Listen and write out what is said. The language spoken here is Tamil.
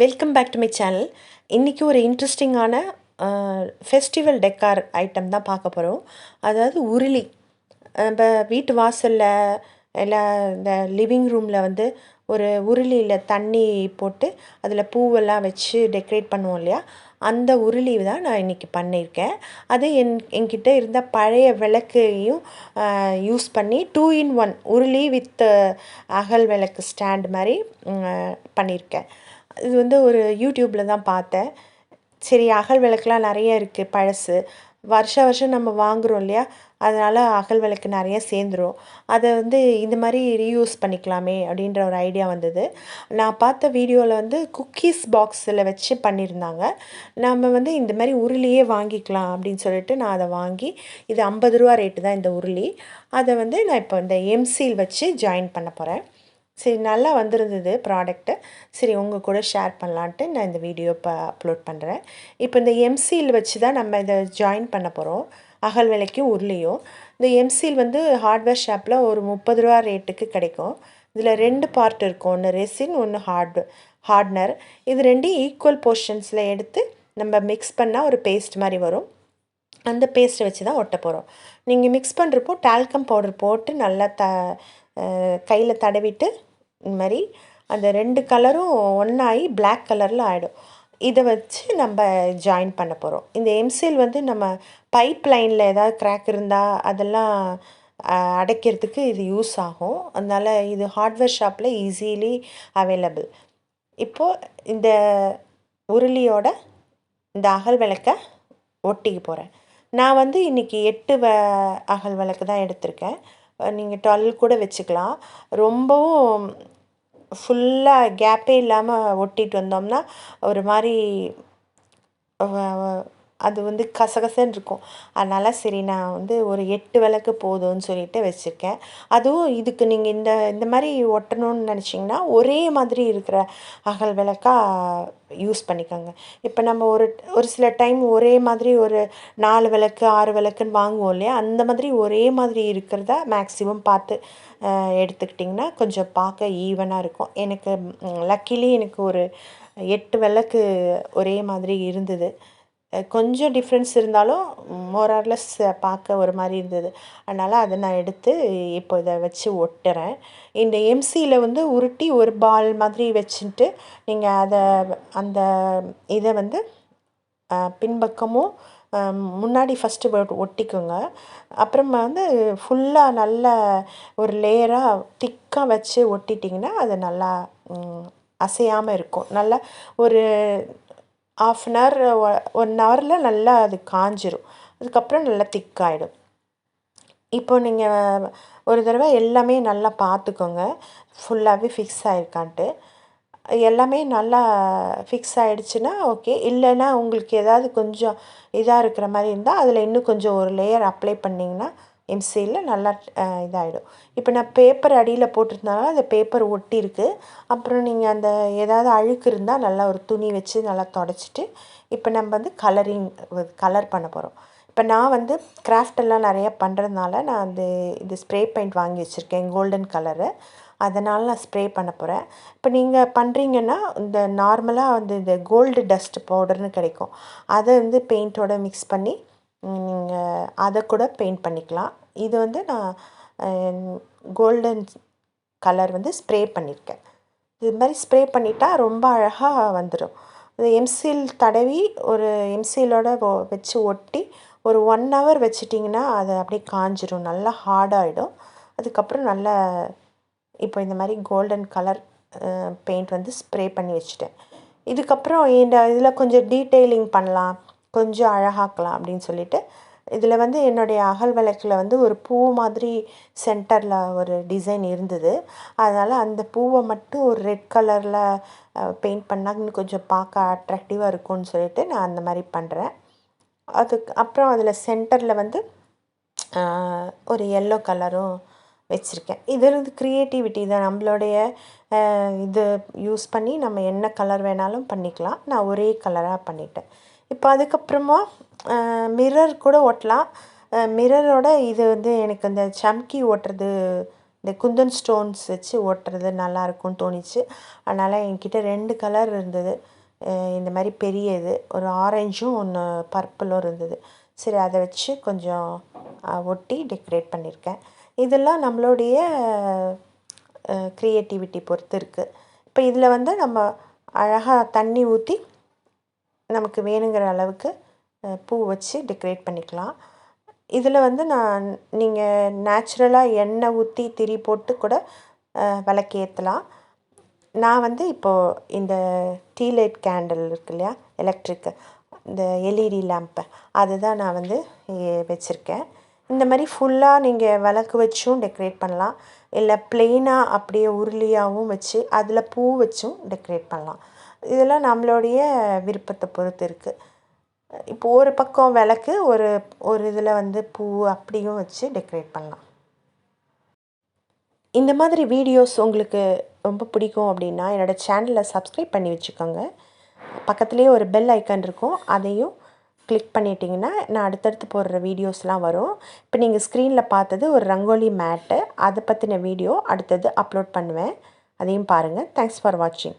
Welcome back to my channel இன்றைக்கி ஒரு இன்ட்ரெஸ்டிங்கான ஃபெஸ்டிவல் டெக்கார் ஐட்டம் தான் பார்க்க போகிறோம் அதாவது உருளி. நம்ம வீட்டு வாசலில் இல்லை இந்த லிவிங் ரூமில் வந்து ஒரு உருளியில் தண்ணி போட்டு அதில் பூவெல்லாம் வச்சு டெக்கரேட் பண்ணுவோம் இல்லையா? அந்த உருளி தான் நான் இன்றைக்கி பண்ணியிருக்கேன். அது என் என்கிட்ட இருந்த பழைய விளக்கையும் யூஸ் பண்ணி டூ இன் ஒன் உருளி வித் அகல் விளக்கு ஸ்டாண்ட் மாதிரி பண்ணியிருக்கேன். இது வந்து ஒரு யூடியூப்பில் தான் பார்த்தேன். சரி அகல் விளக்குலாம் நிறைய இருக்குது பழசு. வருஷ வருஷம் நம்ம வாங்குகிறோம் இல்லையா? அதனால் அகல் விளக்கு நிறைய சேர்ந்துரும். அதை வந்து இந்த மாதிரி ரீயூஸ் பண்ணிக்கலாமே அப்படின்ற ஒரு ஐடியா வந்தது. நான் பார்த்த வீடியோவில் வந்து குக்கீஸ் பாக்ஸில் வச்சு பண்ணியிருந்தாங்க. நம்ம வந்து இந்த மாதிரி உருளியே வாங்கிக்கலாம் அப்படின்னு சொல்லிட்டு நான் அதை வாங்கி இது ஐம்பது ரூபா ரேட்டு தான் இந்த உருளி. அதை வந்து நான் இப்போ இந்த எம்சியில் வச்சு ஜாயின் பண்ண போகிறேன் சரி நல்லா வந்திருந்தது ப்ராடக்ட்டு சரி உங்கள் கூட ஷேர் பண்ணலான்ட்டு நான் இந்த வீடியோ இப்போ அப்லோட் பண்ணுறேன் இப்போ இந்த எம்சியில் வச்சு தான் நம்ம இதை ஜாயின் பண்ண போகிறோம் அகல் விலைக்கும் உருளையும். இந்த எம்சியில் வந்து ஹார்ட்வேர் ஷாப்பில் ஒரு முப்பது ரூபா ரேட்டுக்கு கிடைக்கும். இதில் ரெண்டு பார்ட் இருக்கும். ஒன்று ரெசின் ஒன்று ஹார்ட் ஹார்ட்னர் இது ரெண்டும் ஈக்குவல் போர்ஷன்ஸில் எடுத்து நம்ம மிக்ஸ் பண்ணால் ஒரு பேஸ்ட் மாதிரி வரும். அந்த பேஸ்ட்டை வச்சு தான் ஒட்ட போகிறோம் நீங்கள் மிக்ஸ் பண்ணுறப்போ டால்கம் பவுடர் போட்டு நல்லா த கையில் தடவிட்டு இந்த மாதிரி அந்த ரெண்டு கலரும் ஒன்றாகி பிளாக் கலரில் ஆகிடும் இதை வச்சு நம்ம ஜாயின் பண்ண போகிறோம் இந்த எம்சில் வந்து நம்ம பைப் லைனில் ஏதாவது கிராக் இருந்தால் அதெல்லாம் அடைக்கிறதுக்கு இது யூஸ் ஆகும். அதனால் இது ஹார்ட்வேர் ஷாப்பில் ஈஸிலி அவைலபிள் இப்போது இந்த உருளியோட இந்த அகல் விளக்கை ஒட்டிக்க போகிறேன் நான் வந்து இன்றைக்கி எட்டு வ அகல் விளக்கு தான் எடுத்திருக்கேன். நீங்கள் டல் கூட வச்சுக்கலாம். ரொம்பவும் ஃபுல்லாக கேப்பே இல்லாமல் ஒட்டிட்டு வந்தோம்னா ஒரு மாதிரி அது வந்து கசகசன்னு இருக்கும் அதனால் சரி நான் வந்து ஒரு எட்டு விளக்கு போதும்னு சொல்லிட்டு வச்சுருக்கேன். அதுவும் இதுக்கு நீங்கள் இந்த இந்த மாதிரி ஒட்டணும்னு நினச்சிங்கன்னா ஒரே மாதிரி இருக்கிற அகல் விளக்காக யூஸ் பண்ணிக்கோங்க. இப்போ நம்ம ஒரு ஒரு சில டைம் ஒரே மாதிரி ஒரு நாலு விளக்கு ஆறு விளக்குன்னு வாங்குவோம் இல்லையா? அந்த மாதிரி ஒரே மாதிரி இருக்கிறத மேக்ஸிமம் பார்த்து எடுத்துக்கிட்டிங்கன்னா கொஞ்சம் பார்க்க ஈவனாக இருக்கும். எனக்கு லக்கிலி எனக்கு ஒரு எட்டு விளக்கு ஒரே மாதிரி இருந்தது. கொஞ்சம் டிஃப்ரென்ஸ் இருந்தாலும் மோரார்லெஸ் பார்க்க ஒரு மாதிரி இருந்தது. அதனால் அதை நான் எடுத்து இப்போ இதை வச்சு ஒட்டுறேன். இந்த எம்சியில் வந்து உருட்டி ஒரு பால் மாதிரி வச்சுட்டு நீங்கள் அதை அந்த இதை வந்து பின்பக்கமும் முன்னாடி ஃபஸ்ட்டு ஒட்டிக்கோங்க. அப்புறமா வந்து ஃபுல்லாக நல்ல ஒரு லேயராக திக்காக வச்சு ஒட்டிட்டிங்கன்னா அது நல்லா அசையாமல் இருக்கும். நல்லா ஒரு ஆஃப் அன் ஹவர் ஒன் ஹவரில் நல்லா அது காஞ்சிரும். அதுக்கப்புறம் நல்லா திக்காயிடும் இப்போ நீங்கள் ஒரு தடவை எல்லாமே நல்லா பார்த்துக்கோங்க. ஃபுல்லாகவே ஃபிக்ஸ் ஆகிருக்கான்ட்டு எல்லாமே நல்லா ஃபிக்ஸ் ஆகிடுச்சுன்னா ஓகே இல்லைன்னா உங்களுக்கு ஏதாவது கொஞ்சம் இதாக இருக்கிற மாதிரி இருந்தால் அதில் இன்னும் கொஞ்சம் ஒரு லேயர் அப்ளை பண்ணிங்கன்னா எம்சியில் நல்லா இதாகிடும் இப்போ நான் பேப்பர் அடியில் போட்டிருந்தனால அந்த பேப்பர் ஒட்டியிருக்கு. அப்புறம் நீங்கள் அந்த ஏதாவது அழுக்கு இருந்தால் நல்லா ஒரு துணி வச்சு நல்லா தொடச்சிட்டு இப்போ நம்ம வந்து கலரிங் கலர் பண்ண போகிறோம் இப்போ நான் வந்து கிராஃப்டெல்லாம் நிறையா பண்ணுறதுனால நான் அந்த இது ஸ்ப்ரே பெயிண்ட் வாங்கி வச்சுருக்கேன். கோல்டன் கலரு அதனால் நான் ஸ்ப்ரே பண்ண போகிறேன் இப்போ நீங்கள் பண்ணுறீங்கன்னா இந்த நார்மலாக வந்து இந்த கோல்டு டஸ்ட் பவுடர்னு கிடைக்கும். அதை வந்து பெயிண்ட்டோட மிக்ஸ் பண்ணி நீங்கள் அதை கூட பெயிண்ட் பண்ணிக்கலாம். இது வந்து நான் கோல்டன் கலர் வந்து ஸ்ப்ரே பண்ணியிருக்கேன் இது மாதிரி ஸ்ப்ரே பண்ணிட்டா ரொம்ப அழகாக வந்துடும் இது எம்சில் தடவி ஒரு எம்சிலோட வச்சு ஒட்டி ஒரு ஒன் ஹவர் வச்சிட்டிங்கன்னா அது அப்படியே காஞ்சிரும். நல்லா ஹார்டாகிடும் அதுக்கப்புறம் நல்லா இப்போ இந்த மாதிரி கோல்டன் கலர் பெயிண்ட் வந்து ஸ்ப்ரே பண்ணி வச்சுட்டேன். இதுக்கப்புறம் இந்த இதில் கொஞ்சம் டீட்டெயிலிங் பண்ணலாம். கொஞ்சம் அழகாக்கலாம் அப்படின்னு சொல்லிட்டு இதில் வந்து என்னுடைய அகல் விளக்கில் வந்து ஒரு பூ மாதிரி சென்டரில் ஒரு டிசைன் இருந்தது. அதனால் அந்த பூவை மட்டும் ஒரு ரெட் கலரில் பெயிண்ட் பண்ணால் இன்னும் கொஞ்சம் பார்க்க அட்ராக்டிவாக இருக்கும்னு சொல்லிட்டு நான் அந்த மாதிரி பண்ணுறேன் அதுக்கு அப்புறம் அதில் சென்டரில் வந்து ஒரு எல்லோ கலரும் வச்சுருக்கேன். இது வந்து க்ரியேட்டிவிட்டி தான். நம்மளுடைய இது யூஸ் பண்ணி நம்ம என்ன கலர் வேணாலும் பண்ணிக்கலாம். நான் ஒரே கலராக பண்ணிட்டேன். இப்போ அதுக்கப்புறமா மிரர் கூட ஒட்டலாம் மிரரோட இது வந்து எனக்கு இந்த சம்கி ஓட்டுறது இந்த குந்தன் ஸ்டோன்ஸ் வச்சு ஒட்டுறது நல்லாயிருக்கும்னு தோணிச்சு. அதனால் என்கிட்ட ரெண்டு கலர் இருந்தது. இந்த மாதிரி பெரிய இது ஒரு ஆரஞ்சும் ஒன்று பர்பிளும் இருந்தது. சரி அதை வச்சு கொஞ்சம் ஒட்டி டெக்கரேட் பண்ணியிருக்கேன். இதெல்லாம் நம்மளுடைய க்ரியேட்டிவிட்டி பொறுத்து இருக்குது இப்போ இதில் வந்து நம்ம அழகாக தண்ணி ஊற்றி நமக்கு வேணுங்கிற அளவுக்கு பூ வச்சு டெக்கரேட் பண்ணிக்கலாம். இதில் வந்து நான் நீங்கள் நேச்சுரலாக எண்ணெய் ஊற்றி திரி போட்டு கூட அஹ், நான் வந்து இப்போது இந்த டீ லைட் கேண்டில் இருக்கு இல்லையா எலக்ட்ரிக்கு இந்த எல்இடி லேம்ப்பு அதுதான் நான் வந்து வச்சுருக்கேன். இந்த மாதிரி ஃபுல்லாக நீங்கள் விளக்கு வச்சும் டெக்கரேட் பண்ணலாம். இல்லை ப்ளெயினாக அப்படியே உருளியாகவும் வச்சு அதில் பூ வச்சும் டெக்கரேட் பண்ணலாம். இதெல்லாம் நம்மளுடைய விருப்பத்தை பொறுத்து இருக்குது இப்போ ஒரு பக்கம் விளக்கு ஒரு ஒரு இதில் வந்து பூ அப்படியும் வச்சு டெக்கரேட் பண்ணலாம். இந்த மாதிரி வீடியோஸ் உங்களுக்கு ரொம்ப பிடிக்கும் அப்படின்னா என்னோடய சேனலை சப்ஸ்கிரைப் பண்ணி வச்சுக்கோங்க. பக்கத்துலேயே ஒரு பெல் ஐக்கான் இருக்கும். அதையும் கிளிக் பண்ணிட்டீங்கன்னா நான் அடுத்தடுத்து போடுற வீடியோஸ்லாம் வரும். இப்போ நீங்கள் ஸ்க்ரீனில் பார்த்தது ஒரு ரங்கோலி மேட்டு. அதை பற்றின வீடியோ அடுத்தது அப்லோட் பண்ணுவேன். அதையும் பாருங்கள் தேங்க்ஸ் ஃபார் வாட்சிங்